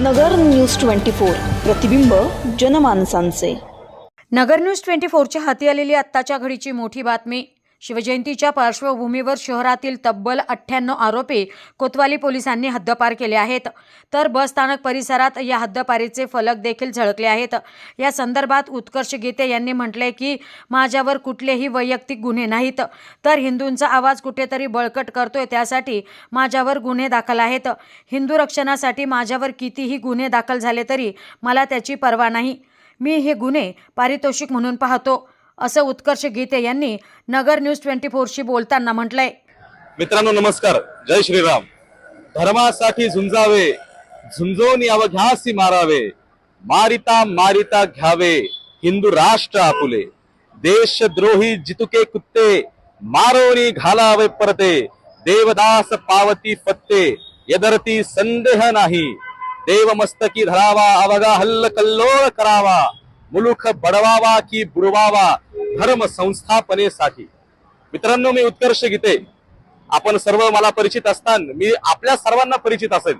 नगर news twenty four प्रतिबिंब जनमानसांचे. नगर news twenty फोरच्या हाती आलेली आत्ताच्या घडीची मोठी बातमी शिवजयंतीच्या पार्श्वभूमीवर शहरातील तब्बल अठ्ठ्याण्णव आरोपी कोतवाली पोलिसांनी हद्दपार केले आहेत. तर बस स्थानक परिसरात या हद्दपारीचे फलक देखील झळकले आहेत. या संदर्भात उत्कर्ष गीते यांनी म्हटले की माझ्यावर कुठलेही वैयक्तिक गुन्हे नाहीत. तर हिंदूंचा आवाज कुठेतरी बळकट करतोय त्यासाठी माझ्यावर गुन्हे दाखल आहेत. हिंदू रक्षणासाठी माझ्यावर कितीही गुन्हे दाखल झाले तरी मला त्याची पर्वा नाही. मी हे गुन्हे पारितोषिक म्हणून पाहतो. असं उत्कर्ष गीते यांनी नगर न्यूज ट्वेंटी फोरशी बोलताना म्हटलंय. मित्रांनो नमस्कार. जय श्रीराम. धर्मासाठी झुंजावे. झुंजून अवघ्यासी मारावे. मारिता मारिता घ्यावे. हिंदू राष्ट्र आपुले. देशद्रोही जितुके कुत्ते मारोनी घालावे परते. देवदास पावती फत्ते यदरती संदेह नाही. देव मस्तकी धरावा अवगा हल्ल कल्लोळ करावा. मुलुख बडवावा की बुरवावा धर्म संस्थापनेसाठी मित्रांनो मी उत्कर्ष गीते. आपण सर्व मला परिचित असताना मी आपल्या सर्वांना परिचित असेल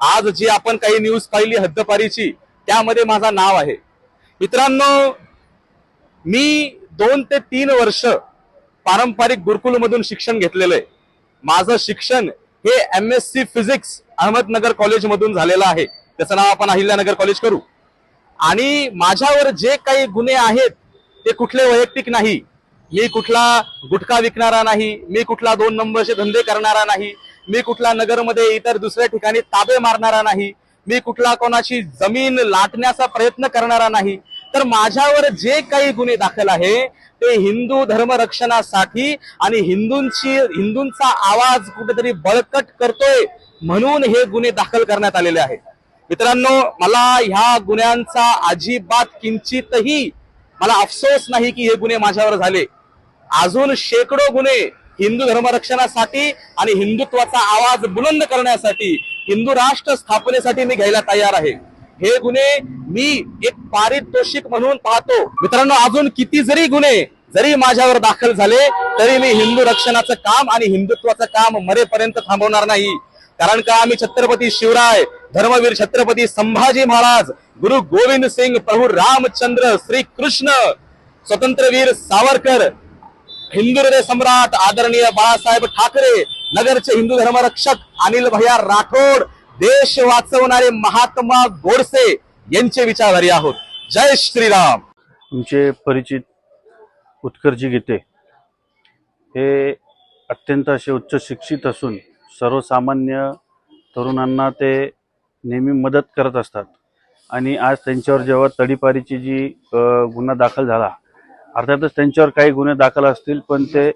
आज जी आपण काही न्यूज पाहिली हद्दपारीची त्यामध्ये माझा नाव आहे. मित्रांनो मी दोन ते तीन वर्ष पारंपरिक गुरुकुलमधून शिक्षण घेतलेलं आहे माझं शिक्षण हे M S C physics Ahmednagar कॉलेजमधून झालेलं आहे. त्याचं नाव आपण अहिल्यानगर कॉलेज करू. आणि माझ्यावर जे काही गुन्हे आहेत ते कुठले वैयक्तिक नाही. मी कुठला गुटखा विकणारा नाही मी कुठला दोन नंबरचे धंदे करणारा नाही मी कुठला नगरमध्ये इतर दुसऱ्या ठिकाणी ताबे मारणारा नाही मी कुठला कोणाची जमीन लाटण्याचा प्रयत्न करणारा नाही. तर माझ्यावर जे काही गुन्हे दाखल आहे ते हिंदू धर्म रक्षणासाठी आणि हिंदूंची हिंदूंचा आवाज कुठेतरी बळकट करतोय म्हणून हे गुन्हे दाखल करण्यात आलेले आहेत. मित्रांनो मला ह्या गुन्ह्यांचा अजिबात किंचितही मला अफसोस नाही की हे गुन्हे माझ्यावर झाले. अजून शेकडो गुन्हे हिंदू धर्मरक्षणासाठी आणि हिंदुत्वाचा आवाज बुलंद करण्यासाठी हिंदू राष्ट्र स्थापनेसाठी मी घ्यायला तयार आहे. हे गुन्हे मी एक पारितोषिक म्हणून पाहतो. मित्रांनो अजून किती जरी गुन्हे जरी माझ्यावर दाखल झाले तरी मी हिंदू रक्षणाचं काम आणि हिंदुत्वाचं काम मरेपर्यंत थांबवणार नाही. कारण का आम्ही छत्रपती शिवराय धर्मवीर छत्रपती संभाजी महाराज गुरु गोविंद सिंग प्रभू रामचंद्र श्री कृष्ण स्वतंत्रवीर सावरकर हिंदू हृदय सम्राट आदरणीय बाळासाहेब ठाकरे नगरचे हिंदू धर्मरक्षक अनिल भैया राठोड देश वाचवणारे महात्मा गोडसे यांचे विचारधारी आहोत. जय श्रीराम. तुमचे परिचित उत्कर्जी गीते हे अत्यंत असे उच्च शिक्षित असून सर्वसामान्य तरुणांना ते नेहमी मदत करत असतात. आणि आज त्यांच्यावर जेव्हा तडीपारीची जी गुन्हा दाखल झाला अर्थातच त्यांच्यावर काही गुन्हे दाखल असतील पण ते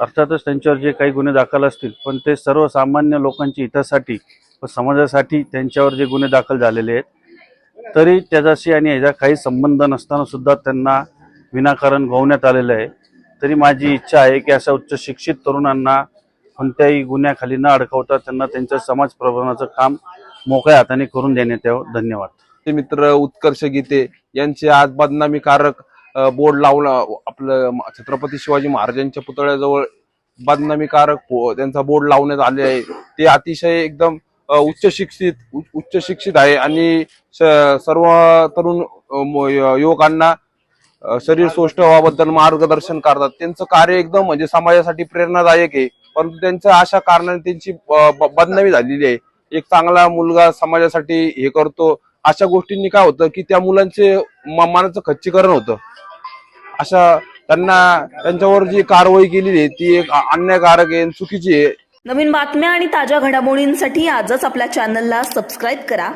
अर्थातच त्यांच्यावर जे काही गुन्हे दाखल असतील पण ते सर्वसामान्य लोकांच्या हितासाठी व समाजासाठी त्यांच्यावर जे गुन्हे दाखल झालेले आहेत तरी त्याच्याशी आणि ह्याचा काही संबंध नसताना सुद्धा त्यांना विनाकारण गोवण्यात आलेलं आहे. तरी माझी इच्छा आहे की अशा उच्च शिक्षित तरुणांना कोणत्याही गुन्ह्याखाली न अडकवता त्यांना त्यांच्या समाज प्रबोधनाचं काम मोकळ्या हाताने करून देण्यात यावं. धन्यवाद. ते मित्र उत्कर्ष गीते यांचे आज बदनामीकारक कारक बोर्ड लावलं. आपलं छत्रपती शिवाजी महाराजांच्या पुतळ्याजवळ बदनामीकारक त्यांचा बोर्ड लावण्यात आले आहे. ते अतिशय एकदम उच्च शिक्षित उ- उच्च शिक्षित आहे आणि स- सर्व तरुण म- युवकांना शरीर सौष्ठ व्हाबद्दल मार्गदर्शन करतात. त्यांचं कार्य एकदम म्हणजे समाजासाठी प्रेरणादायक आहे. परंतु त्यांच्या अशा कारणाने त्यांची बदनामी झालेली आहे. एक चांगला मुलगा समाजासाठी हे करतो. अशा गोष्टींनी काय होतं की त्या मुलांचे म- मनाचं खच्चीकरण होतं. अशा त्यांना त्यांच्यावर जी कारवाई केलेली आहे ती एक अन्यायकारक आहे चुकीची आहे. नवीन बातम्या आणि ताज्या घडामोडींसाठी आजच आपल्या चॅनलला सबस्क्राईब करा.